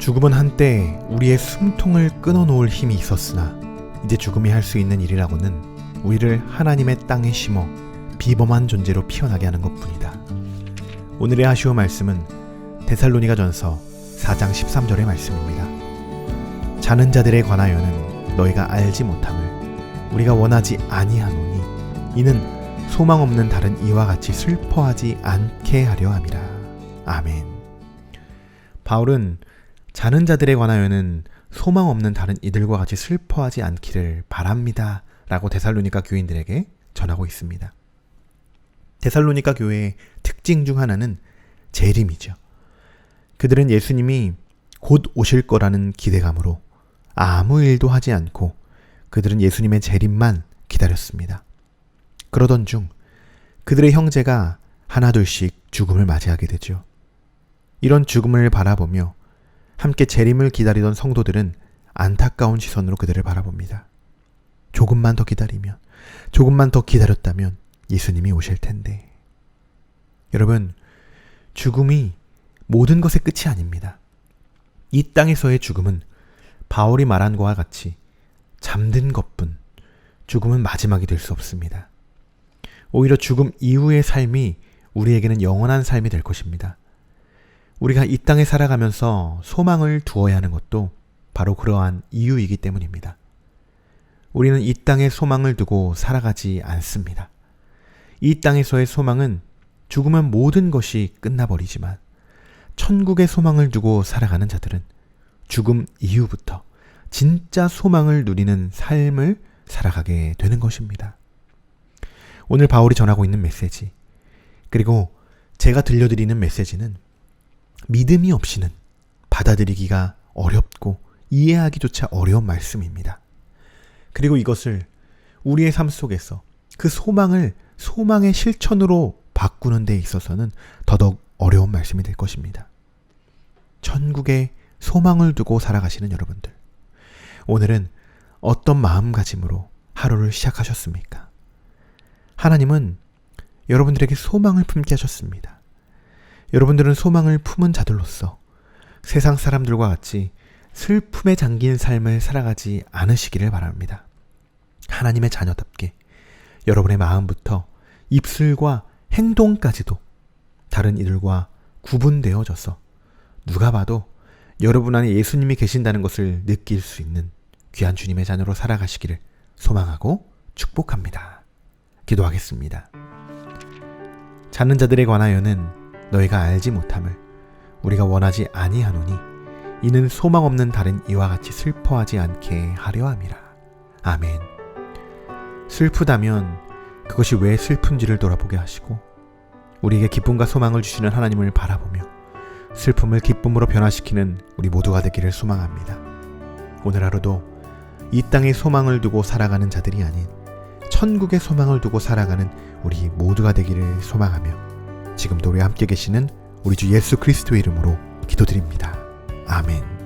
죽음은 한때 우리의 숨통을 끊어놓을 힘이 있었으나 이제 죽음이 할 수 있는 일이라고는 우리를 하나님의 땅에 심어 비범한 존재로 피어나게 하는 것뿐이다. 오늘의 하시오 말씀은 데살로니가 전서 4장 13절의 말씀입니다. 자는 자들에 관하여는 너희가 알지 못함을 우리가 원하지 아니하노니 이는 소망 없는 다른 이와 같이 슬퍼하지 않게 하려 함이라. 아멘. 바울은 자는 자들에 관하여는 소망 없는 다른 이들과 같이 슬퍼하지 않기를 바랍니다. 라고 데살로니가 교인들에게 전하고 있습니다. 데살로니가 교회의 특징 중 하나는 재림이죠. 그들은 예수님이 곧 오실 거라는 기대감으로 아무 일도 하지 않고 그들은 예수님의 재림만 기다렸습니다. 그러던 중 그들의 형제가 하나둘씩 죽음을 맞이하게 되죠. 이런 죽음을 바라보며 함께 재림을 기다리던 성도들은 안타까운 시선으로 그들을 바라봅니다. 조금만 더 기다리면, 조금만 더 기다렸다면 예수님이 오실 텐데. 여러분, 죽음이 모든 것의 끝이 아닙니다. 이 땅에서의 죽음은 바울이 말한 것과 같이 잠든 것뿐 죽음은 마지막이 될 수 없습니다. 오히려 죽음 이후의 삶이 우리에게는 영원한 삶이 될 것입니다. 우리가 이 땅에 살아가면서 소망을 두어야 하는 것도 바로 그러한 이유이기 때문입니다. 우리는 이 땅에 소망을 두고 살아가지 않습니다. 이 땅에서의 소망은 죽으면 모든 것이 끝나버리지만 천국의 소망을 두고 살아가는 자들은 죽음 이후부터 진짜 소망을 누리는 삶을 살아가게 되는 것입니다. 오늘 바울이 전하고 있는 메시지, 그리고 제가 들려드리는 메시지는 믿음이 없이는 받아들이기가 어렵고 이해하기조차 어려운 말씀입니다. 그리고 이것을 우리의 삶 속에서 그 소망을 소망의 실천으로 바꾸는 데 있어서는 더더욱 어려운 말씀이 될 것입니다. 천국에 소망을 두고 살아가시는 여러분들. 오늘은 어떤 마음가짐으로 하루를 시작하셨습니까? 하나님은 여러분들에게 소망을 품게 하셨습니다. 여러분들은 소망을 품은 자들로서 세상 사람들과 같이 슬픔에 잠긴 삶을 살아가지 않으시기를 바랍니다. 하나님의 자녀답게 여러분의 마음부터 입술과 행동까지도 다른 이들과 구분되어져서 누가 봐도 여러분 안에 예수님이 계신다는 것을 느낄 수 있는 귀한 주님의 자녀로 살아가시기를 소망하고 축복합니다. 기도하겠습니다. 자는 자들에 관하여는 너희가 알지 못함을 우리가 원하지 아니하노니 이는 소망 없는 다른 이와 같이 슬퍼하지 않게 하려 함이라. 아멘. 슬프다면 그것이 왜 슬픈지를 돌아보게 하시고 우리에게 기쁨과 소망을 주시는 하나님을 바라보며 슬픔을 기쁨으로 변화시키는 우리 모두가 되기를 소망합니다. 오늘 하루도 이 땅에 소망을 두고 살아가는 자들이 아닌 천국의 소망을 두고 살아가는 우리 모두가 되기를 소망하며 지금도 우리 함께 계시는 우리 주 예수 그리스도의 이름으로 기도드립니다. 아멘.